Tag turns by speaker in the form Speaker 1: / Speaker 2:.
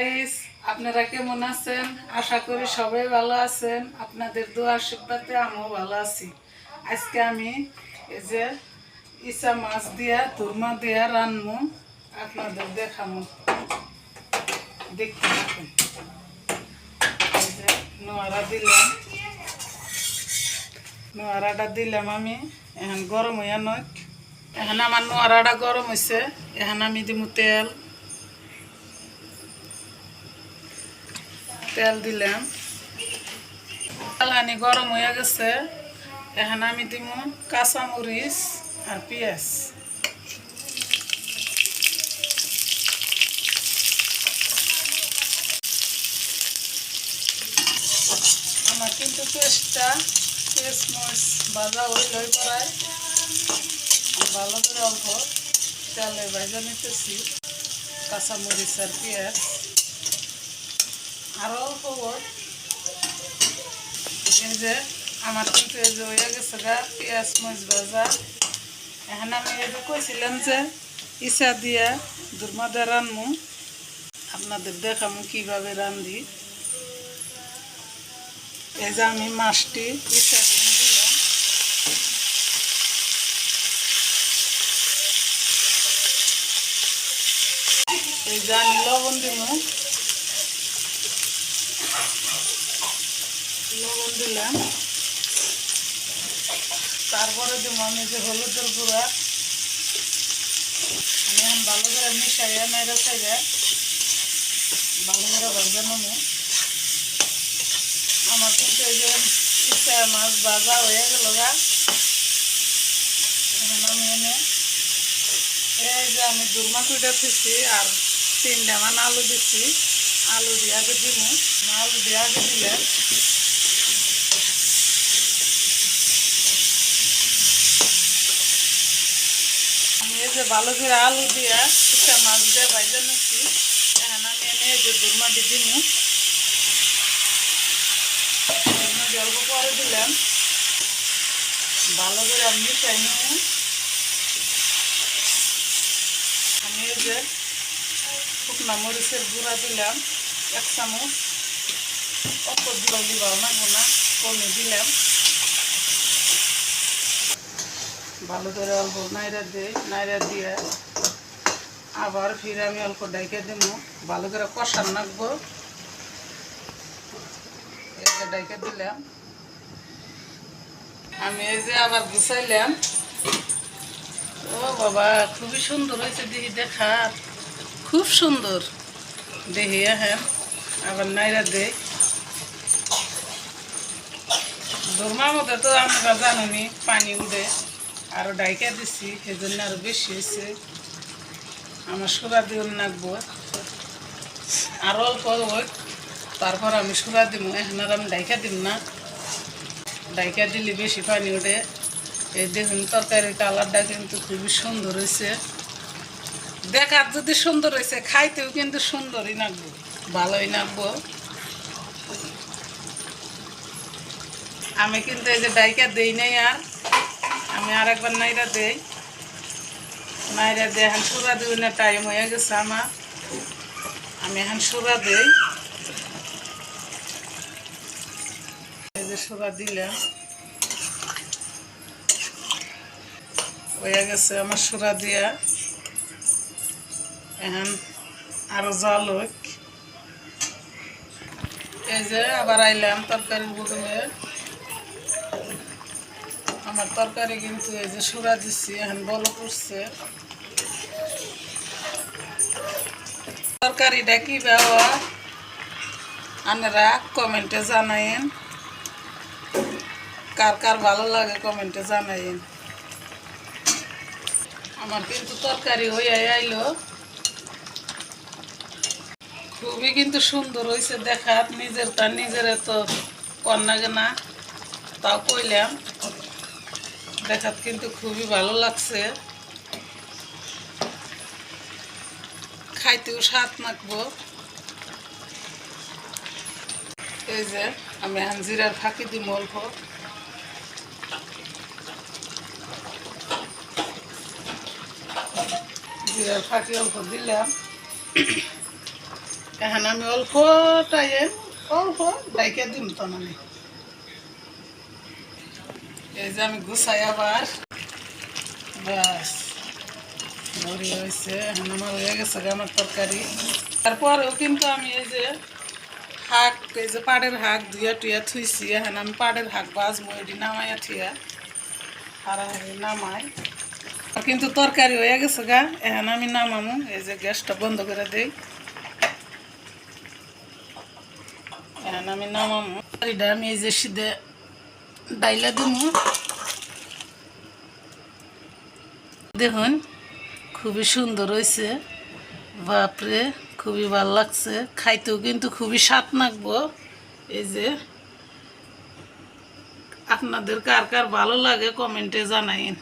Speaker 1: Guys আপনারা কেমন আছেন? আশা করি সবাই ভালো আছেন। আপনাদের দোয়া আশীর্বাদে আমিও ভালো আছি। আজকে আমি এই যে ইসা মাছ দিয়া তুরমা দিয়া রানমু আপনাদের দেখামু দেখতে থাকুন। নোয়ারা দিলাম। নোয়ারাটা দিলাম আমি। এখন গরম হইয়া নয়। এখন আমার নোয়ারাটা গরম হয়েছে এখন আমি দিমু তেল। তেল দিলাম। তেলানি গরম হয়ে গেছে। এখন আমি দিব কাঁচামরিচ আর পেঁয়াজ। আমার কিন্তু পেস্টটা পেস্ট মরিচ ভাজা লই করায় ভালো করে অল্প তেলে ভাজা নিতেছি, কাঁচামরিচ আর পেঁয়াজ। আরও অল্প এই যে আমার কিন্তু এই যে হয়ে গেছে গা, পেঁয়াজ, মরিচ ভাজা। এখন আমি এই যে কইছিলাম যে ইসা দিয়া দুর্মাদা রানমু। আপনাদের দেখামু কীভাবে রান্ধি। এই যে আমি মাছটি দিয়ে দিলাম। এই যে আমি লবণ দিব লবণ দিলাম। তারপরে দিব আমি যে হলুদের গুঁড়া। আমি এখন ভালো করে মিশাইয়া নাইরা চাইয়া ভালো করে ভাজা নেব। আমার কিন্তু এই যে ইচ্ছা, মাছ ভাজা হয়ে গেল গা। আমি এনে এই যে আমি দুর্মা কুইটা দিচ্ছি আর তিনটা মান আলু দিচ্ছি আলু দিয়ে আগে দিব আলু দিয়ে দিলে আমি এই যে ভালো করে আলু দিয়া ইচ্ছা মাছ দিয়ে ভাজা নিচ্ছি। এখন আমি এনে যে দিব। দুর্মাটি অল্প পরে দিলাম। ভালো করে আমি নিয়ে আমি যে শুকনা মরিচের গুঁড়া দিলাম, এক চামচ। অত গুঁড়ো দিবাও না, কমে দিলাম। ভালো করে অল্প নাইরা দিই নাইরা দিয়ে আবার ফির আমি অল্প ডাইকে দিব ভালো করে কষান রাখব এই ডাইকে দিলাম। আমি এই যে আবার গুছাইলাম। ও বাবা, খুবই সুন্দর হয়েছে দেখি দেখা। খুব সুন্দর দেখি হ্যাঁ। আবার নাইরা দে। দোরমার মধ্যে তো আমরা জানি পানি উঠে। আরও ডাইকা দিছি সেই জন্য আরও বেশি হয়েছে। আমার সুরা দিয়ে নাকবো। আর অল্প তারপর আমি সুরা দিব এখন আর আমি ডাইকা দিব না। ডাইকা দিলে বেশি পানি ওঠে। এই দেখুন তরকারির কালারটা কিন্তু খুবই সুন্দর হয়েছে। দেখার যদি সুন্দর হয়েছে, খাইতেও কিন্তু সুন্দরই নাকবো। ভালোই নাকবো। আমি কিন্তু এই যে ডাইকা দেই নাই আর। আমি আর একবার নাইরা দেই। নাইরা দিয়ে এখন সুরা দিই না টাইম হয়ে গেছে আমার। আমি এখন সুরা দেই। যে সুরা দিলাম। হয়ে গেছে আমার সুরা দিয়া। এখন আরও জল এই যে আবার আইলাম তরকারির বদলে। আমার তরকারি কিন্তু এই যে সুরা দিচ্ছি এখন বলো করছে। তরকারিটা কি ব্যবহার? আপনারা কমেন্টে জানাইন। কার কার ভালো লাগে কমেন্টে জানাইন। আমার কিন্তু তরকারি হয়ে আইলো। খুবই কিন্তু সুন্দর হয়েছে নিজের তার নিজের তো কন্যাকে না, তাও কইলাম। দেখাত কিন্তু খুবই ভালো লাগছে। খাইতেও স্বাদ মাখবো। এই যে আমি এখন জিরার ফাঁকি দিই অল্প জিরার ফাঁকি অল্প দিলাম। এখন আমি অল্প টাইম, অল্প ডাইকে দিম তো আমি এই যে আমি গুছাই আবার বাস ভরি হয়েছে এখন আমার হয়ে গেছে আমার তরকারি তারপরেও কিন্তু আমি এই যে শাক এই যে পাড়ের শাক ধুইয়া টুইয়া থুইছি এখন আমি পাড়ের শাক বাজবো এটি নামাইয়া থিয়া হারাহারি নামাই কিন্তু তরকারি হয়ে গেছে গা এখন আমি নামামু এই যে গ্যাসটা বন্ধ করে দেই এখন আমি নামামু তরকারিটা আমি এই যে সিধে ডাইলা দিমু দেখুন, খুবই সুন্দর হয়েছে। বাপরে, খুবই ভালো লাগছে। খাইতেও কিন্তু খুবই স্বাদ লাগবো। এই যে, আপনাদের কার কার ভালো লাগে কমেন্টে জানাইন।